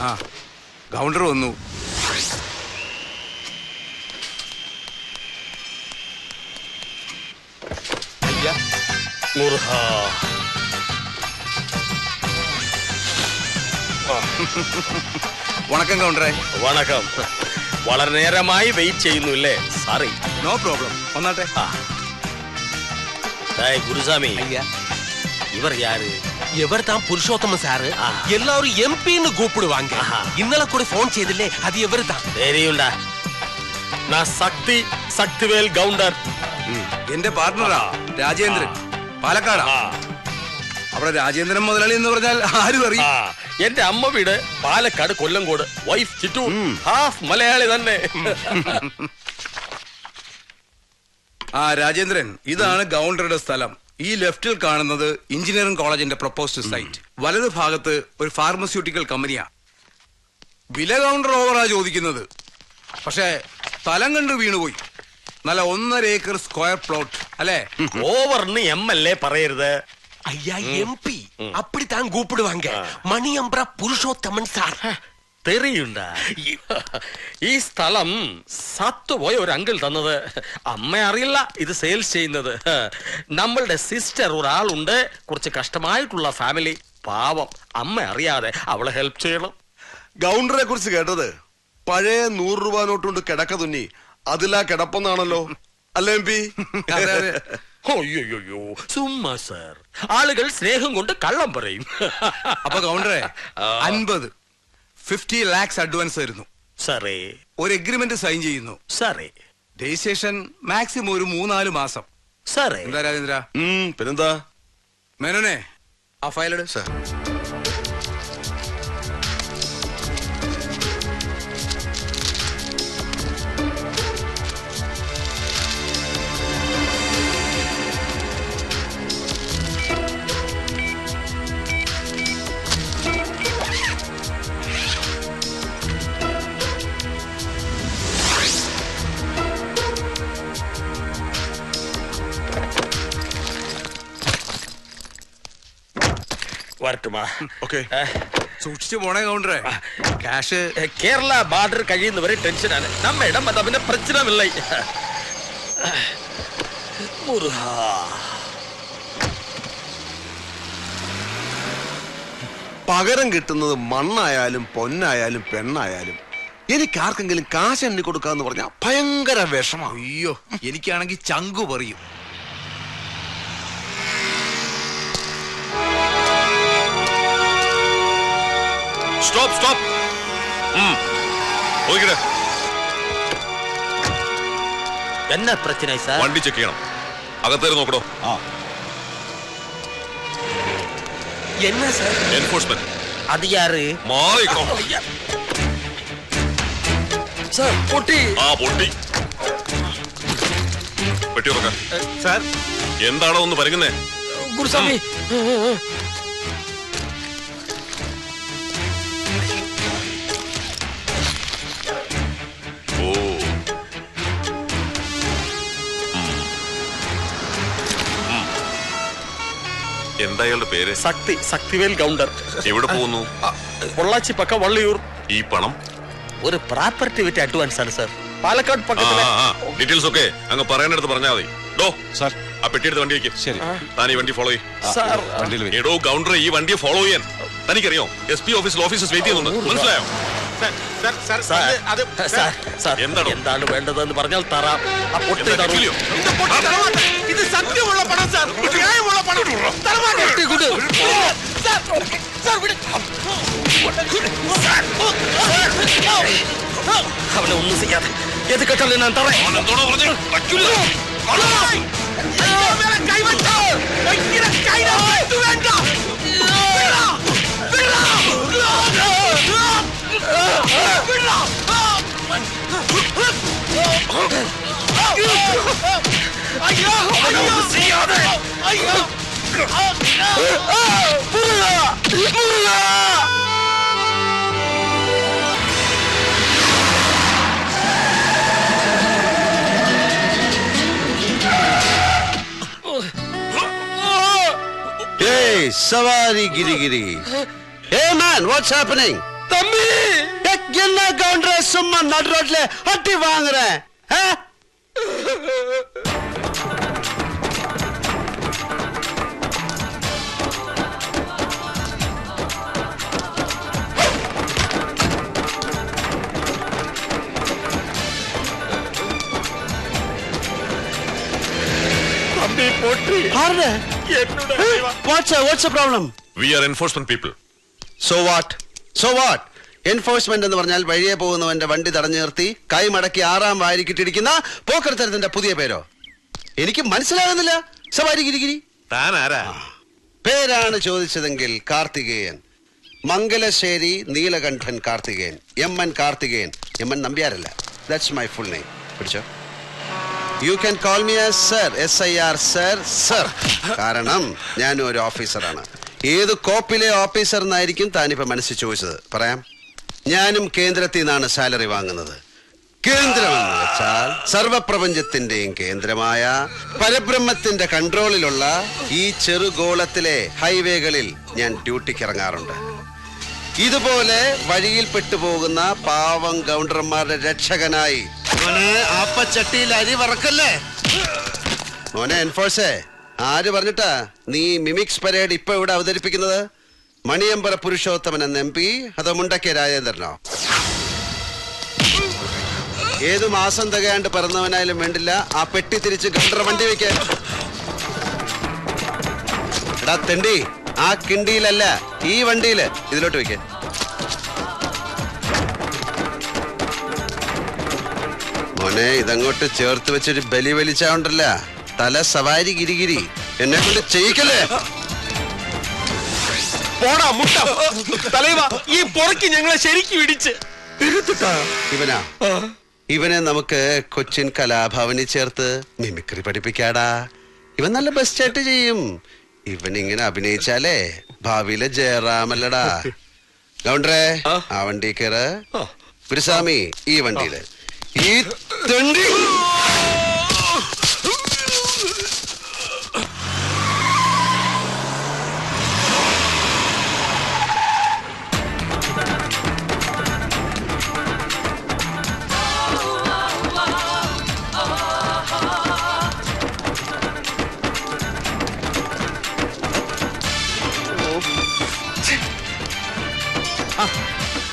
ആ കൗണ്ടർ വന്നു. വണക്കം കൗണ്ടറെ വണക്കം. വളരെ നേരമായി വെയിറ്റ് ചെയ്യുന്നു അല്ലേ? സാറി നോ പ്രോബ്ലം വന്നാട്ടെ ഗുരുസ്വാമി. അയ്യാ. ഇവർ ಯಾರು ഇവർ ತಾಂ പുരുഷോത്തമ ಸಾರ್ എല്ലാവരും ಎಂ ಪಿನ್ನು ಕೂಪಿಡುವಾಂಗ ഇന്നലെ കൂടി ഫോൺ ചെയ്തില്ലേ? അത് ഇവർ താ. ശരിയുണ്ട. നാ ശക്തി ശക്തിവേൽ ഗൗണ്ടർ. എന്റെ പാർട്ണറാ രാജേന്ദ്രൻ. പാലക്കാടാ. അവിടെ രാജേന്ദ്രൻ മുതലാളി എന്ന് പറഞ്ഞാൽ ആരും അറിയാം എന്റെ അമ്മ വീട് പാലക്കാട് കൊല്ലംകോട്. വൈഫ് ചിറ്റൂർ. ഹാഫ് മലയാളി തന്നെ. ആ രാജേന്ദ്രൻ ഇതാണ് ഗൗണ്ടറുടെ സ്ഥലം. ഈ ലെഫ്റ്റിൽ കാണുന്നത് എഞ്ചിനീയറിംഗ് കോളേജിന്റെ പ്രപ്പോസ്ഡ് സൈറ്റ് വലത് ഭാഗത്ത് ഒരു ഫാർമസ്യൂട്ടിക്കൽ കമ്പനിയാ വില കൗണ്ടർ ഓവറാ ചോദിക്കുന്നത് പക്ഷേ സ്ഥലം കണ്ട് വീണുപോയി നല്ല ഒന്നര ഏക്കർ സ്ക്വയർ പ്ലോട്ട് അല്ലേ ஓவர்னு எம்எல்ஏ പറയരുത് ஐயா எம்பி அப்படித்தான் கூப்பிடுவாங்க மணி அம்பரா புருஷோத்தமன் சார் തെറിയുണ്ടാ. ഈ സ്ഥലം സത്തുപോയ ഒരു അങ്കിൾ തന്നത്. അമ്മ അറിയില്ല ഇത് സെയിൽസ് ചെയ്യുന്നത്. നമ്മളുടെ സിസ്റ്റർ ഒരാളുണ്ട് കുറച്ച് കഷ്ടമായിട്ടുള്ള ഫാമിലി പാവം അമ്മ അറിയാതെ അവളെ ഹെൽപ്പ് ചെയ്യണം. ഗൗണ്ടറെ കുറിച്ച് കേട്ടത്? പഴയ നൂറ് രൂപ നോട്ടുണ്ട് കൊണ്ട് കിടക്ക തുന്നി. അതിലാ കിടപ്പെന്നാണല്ലോ. അല്ലേ എം പി? സർ ആളുകൾ സ്നേഹം കൊണ്ട് കള്ളം പറയും. അപ്പൊ കൗണ്ടറെ അൻപത്. ഫിഫ്റ്റി ലാക്സ് അഡ്വാൻസ് ആയിരുന്നു സാറേ. ഒരു എഗ്രിമെന്റ് സൈൻ ചെയ്യുന്നു. സാറേ. രജിസ്ട്രേഷൻ മാക്സിമം ഒരു മൂന്നാൽ മാസം. സാറേ. എന്താ രാജേന്ദ്ര? പിന്നെന്താ? മേനോനെ ആ ഫയലെട് വരട്ടുമാ ഓക്കെ സൂക്ഷിച്ചു പോണേ കൗണ്ടറെ കാഷ് കേരള ബോർഡർ കഴിയുന്നവരെ ടെൻഷനാണ് നമ്മ ഇടം അത് അവന്റെ പ്രശ്നമില്ല. പകരം കിട്ടുന്നത് മണ്ണായാലും പൊന്നായാലും പെണ്ണായാലും എനിക്ക് ആർക്കെങ്കിലും കാശ് എണ്ണി കൊടുക്കാന്ന് പറഞ്ഞാൽ ഭയങ്കര വിഷമം. അയ്യോ എനിക്കാണെങ്കിൽ ചങ്കു പറയും. സ്റ്റോപ്പ് സ്റ്റോപ്പ് എന്നാ പ്രശ്നമായി സാർ? വണ്ടി ചെക്ക് ചെയ്യണം. അകത്തേര് നോക്കണോ എന്നാ സാർ? എൻഫോഴ്സ്മെന്റ് അത് യാറ്? മാറിക്കോ. സാർ പൊട്ടി. ആ പൊട്ടി. പെട്ടി ഉറക്ക സാർ. എന്താണോ ഒന്ന് പരുങ്ങുന്നേ? ഗുരുസ്വാമി. എന്തായാലും പേര്? ശക്തി ശക്തിവേൽ ഗൗണ്ടർ. എവിടെ പോകുന്നു? പൊള്ളാച്ചി പക്ക വള്ളിയൂർ. ഈ പണം? ഒരു പ്രോപ്പർട്ടി വിറ്റ് അഡ്വാൻസ് ആണ് സാർ പാലക്കാട് ഡീറ്റെയിൽസ് ഒക്കെ അങ്ങ് പറയാനെടുത്ത് പറഞ്ഞാൽ മതി. ഡോ സാർ ഈ വണ്ടി ഫോളോ ചെയ്യാൻ. തനിക്കറിയോ? എസ് പി ഓഫീസിൽ ഓഫീസ് വെയിറ്റ് ചെയ്യുന്നുണ്ട്. മനസ്സിലായോ? എന്താണ് വേണ്ടതെന്ന് പറഞ്ഞാൽ തറാം ഇത് സത്യമുള്ള പണം സാർ ന്യായമുള്ള പണം അവനെ ഒന്നും ചെയ്യാതെ എത് കെട്ടല്ലേ ഞാൻ തറേ കൈവച്ചോ കൈ വേണ്ട ஐயோ ஐயோ செய்யாதே ஐயோ Muruga Muruga Hey, Savari Giri Giri. Hey man, what's happening? தம்பி என்ன கவுண்டர் சும்மா நடு ரோட்ல அட்டி வாங்குறேன் we are enforcement so what so what enforcement എന്ന് പറഞ്ഞാൽ വഴിയെ പോകുന്നവന്റെ വണ്ടി തടഞ്ഞു നിർത്തി കൈ മടക്കി ആറാം വാരി കിട്ടിയിരിക്കുന്ന പോക്കർത്തരത്തിന്റെ പുതിയ പേരോ? എനിക്ക് മനസ്സിലാകുന്നില്ല. സവാരി ഗിരിഗിരി ആരാ? പേരാണ് ചോദിച്ചതെങ്കിൽ Karthikeyan. Mangalassery Neelakandan Karthikeyan. M N Karthikeyan. M N നമ്പ്യാരല്ല. That's my full name പിടിച്ചോ? You can call me as sir S I R sir sir കാരണം ഞാൻ ഒരു ഓഫീസറാണ് ഏത് കോപ്പിലെ ഓഫീസർ എന്നായിരിക്കും താനിപ്പോ മനസ്സിൽ ചോദിച്ചത്? പറയാം. ഞാനും കേന്ദ്രത്തിൽ നിന്നാണ് സാലറി വാങ്ങുന്നത്. കേന്ദ്രമെന്ന് വെച്ചാൽ സർവപ്രപഞ്ചത്തിന്റെയും കേന്ദ്രമായ പരബ്രഹ്മത്തിന്റെ കൺട്രോളിലുള്ള ഈ ചെറുഗോളത്തിലെ ഹൈവേകളിൽ ഞാൻ ഡ്യൂട്ടിക്ക് ഇറങ്ങാറുണ്ട്. ഇതുപോലെ വഴിയിൽ പെട്ടുപോകുന്ന പാവം ഗൗണ്ടർമാരുടെ രക്ഷകനായി മോനെ ആപ്പച്ചട്ടിയിൽ അരി വറക്കല്ലേ? മോനെ എൻഫോഴ്സേ ആര് പറഞ്ഞിട്ടാ നീ മിമിക്സ് പരേഡ് ഇപ്പൊ ഇവിടെ അവതരിപ്പിക്കുന്നത്? മണിയമ്പറ പുരുഷോത്തമൻ എന്ന എം പി അതോ മുണ്ടക്കെ രാജേന്ദ്രനോ? ഏത് മാസം തികയാണ്ട് പിറന്നവനായാലും വേണ്ടില്ല ആ പെട്ടി തിരിച്ച് ഗണ്ടർ വണ്ടി വെക്കാൻ തെണ്ടി ആ കിണ്ടിയിലല്ല ഈ വണ്ടിയിൽ ഇതിലോട്ട് വെക്ക. മോനെ ഇതങ്ങോട്ട് ചേർത്ത് വെച്ചൊരു ബലി വലിച്ചാണ്ടല്ല തല സവാരി ഗിരിഗിരി. എന്നെ കൊണ്ട് ചെയ്യിക്കല്ലേ? പോടാ മുട്ട. തലൈവ ഈ പുറക്ക് ഞങ്ങളെ ശരിക്കും ഇടിച്ച്. ഇവനാ. ഇവനെ നമുക്ക് കൊച്ചിൻ കലാഭവനിൽ ചേർത്ത് മിമിക്രി പഠിപ്പിക്കാടാ. ഇവൻ നല്ല ബെസ്റ്റായിട്ട് ചെയ്യും. ഇവൻ ഇങ്ങനെ അഭിനയിച്ചാലേ ഭാവിയിലെ ജയറാമല്ലടാ. ഗൗണ്ടറേ ആ. വണ്ടി കയറ് ഗുരുസ്വാമി ഈ വണ്ടിയിൽ. ഈ തണ്ടി.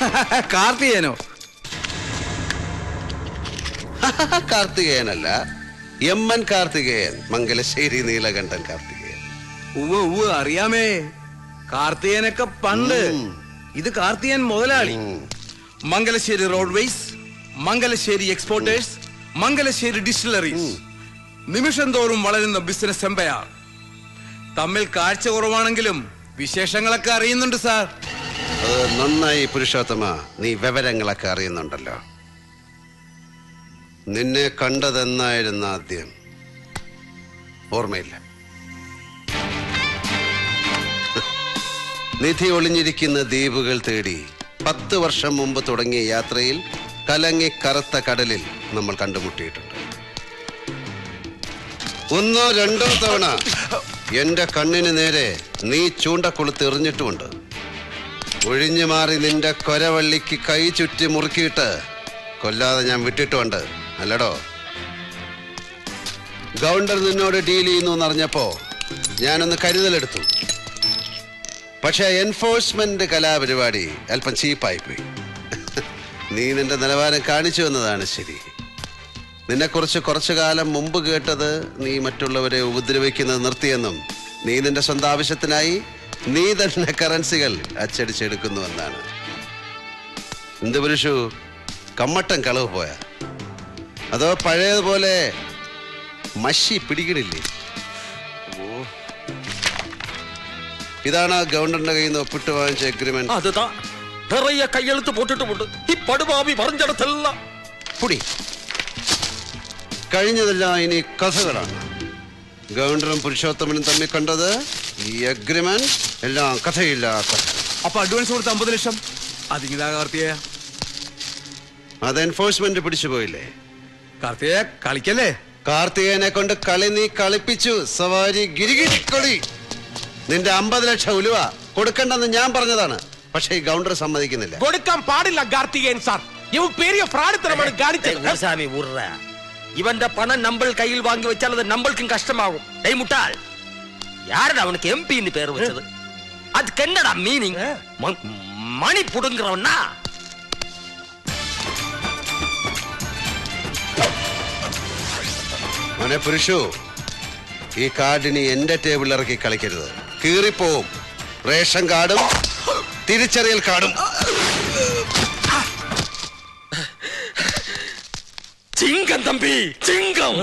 കാർത്തികേനോ കാർത്തികേയനല്ല. M N Karthikeyan Mangalassery Neelakandan Karthikeyan. ഉവ്വ് ഉവ്വ് അറിയാമേ. കാർത്തികേനൊക്കെ പണ്ട്. ഇത് കാർത്തികേയൻ മുതലാളി. Mangalassery roadways Mangalassery exporters Mangalassery distilleries. നിമിഷം തോറും വളരുന്ന ബിസിനസ് എംപയർ. തമ്മിൽ കാഴ്ച കുറവാണെങ്കിലും വിശേഷങ്ങളൊക്കെ അറിയുന്നുണ്ട് സാർ. നന്നായി പുരുഷോത്തമ നീ വിവരങ്ങളൊക്കെ അറിയുന്നുണ്ടല്ലോ. നിന്നെ കണ്ടതെന്നായിരുന്നു ആദ്യം. ഓർമ്മയില്ല. നിധി ഒളിഞ്ഞിരിക്കുന്ന ദ്വീപുകൾ തേടി പത്ത് വർഷം മുമ്പ് തുടങ്ങിയ യാത്രയിൽ കലങ്ങി കറുത്ത കടലിൽ നമ്മൾ കണ്ടുമുട്ടിയിട്ടുണ്ട്. ഒന്നോ രണ്ടോ തവണ എന്റെ കണ്ണിന് നേരെ നീ ചൂണ്ടക്കൊളുത്ത് എറിഞ്ഞിട്ടുമുണ്ട്. ഒഴിഞ്ഞു മാറി നിന്റെ കൊരവള്ളിക്ക് കൈ ചുറ്റി മുറുക്കിയിട്ട് കൊല്ലാതെ ഞാൻ വിട്ടിട്ടുണ്ട് അല്ലടോ. ഗൗണ്ടർ നിന്നോട് ഡീൽ ചെയ്യുന്നു എന്നറിഞ്ഞപ്പോ ഞാനൊന്ന് കരുതലെടുത്തു. പക്ഷേ എൻഫോഴ്സ്മെന്റ് കലാപരിപാടി അല്പം ചീപ്പായി പോയി നീ നിന്റെ നിലവാരം കാണിച്ചു വന്നതാണ് ശരി. നിന്നെക്കുറിച്ച് കുറച്ചു കാലം മുമ്പ് കേട്ടത് നീ മറ്റുള്ളവരെ ഉപദ്രവിക്കുന്നത് നിർത്തിയെന്നും നീ നിന്റെ സ്വന്തം ആവശ്യത്തിനായി നീ തന്നെ കറൻസികൾ അച്ചടിച്ചെടുക്കുന്നുവെന്നാണ്. എന്ത് പുരുഷു? കമ്മട്ടം കളവ് പോയ? അതോ പഴയതുപോലെ മഷി പിടിക്കണില്ലേ? ഇതാണ് ഇതാണ് ഗവൺമെന്റിന്റെ കയ്യിൽ നിന്ന് ഒപ്പിട്ട് വാങ്ങിച്ച അഗ്രിമെന്റ് കയ്യെടുത്ത് നിറയെ കയ്യെഴുത്ത് പോട്ടിട്ടുമുണ്ട്. ഈ പടുപാവി പറഞ്ഞിടത്തെല്ലാം പുടി. കഴിഞ്ഞതെല്ലാം ഇനി കഥകളാണ്. ഗവർണറും പുരുഷോത്തമനും തമ്മിൽ കണ്ടത് ഈ അഗ്രിമെന്റ് എല്ലാം കഥയില്ല അപ്പൊ അഡ്വാൻസ് കൊടുത്ത അമ്പത് ലക്ഷം? അതിങ്ങതാ അത് എൻഫോഴ്സ്മെന്റ് പിടിച്ചു പോയില്ലേ? കാർത്തികേയ കളിക്കല്ലേ കാർത്തികേയനെ കൊണ്ട് കളി നീ കളിപ്പിച്ചു സവാരി ഗിരിഗിരി കളി നിന്റെ അമ്പത് ലക്ഷം ഉലുവ കൊടുക്കണ്ടെന്ന് ഞാൻ പറഞ്ഞതാണ് പക്ഷേ ഈ ഗൗണ്ടർ സമ്മതിക്കുന്നില്ല കൊടുക്കാൻ പാടില്ല കാർത്തികേയൻ സാർ ഇവൻ പെരിയ ഫ്രാഡിത്തരമാണ് കാണിച്ചത് குருசாமி உர்ற இவன்ட பணம் நம்ம கையில் வாங்கி வச்சால் அது நம்மளுக்கும் கஷ்டமாகும் டேய் முட்டாள் யாருடா அவனுக்கு எம்பின்னு பேர் வச்சது அதுக்கு என்னடா மீனிங் மணி புடுங்குறவனா അവനെ പുരുഷു ഈ കാർഡിന് എന്റെ ടേബിളിൽ ഇറക്കി കളിക്കരുത്. കീറിപ്പോവും. റേഷൻ കാർഡും തിരിച്ചറിയൽ കാർഡും. ചിങ്കം തമ്പി ചിങ്കം.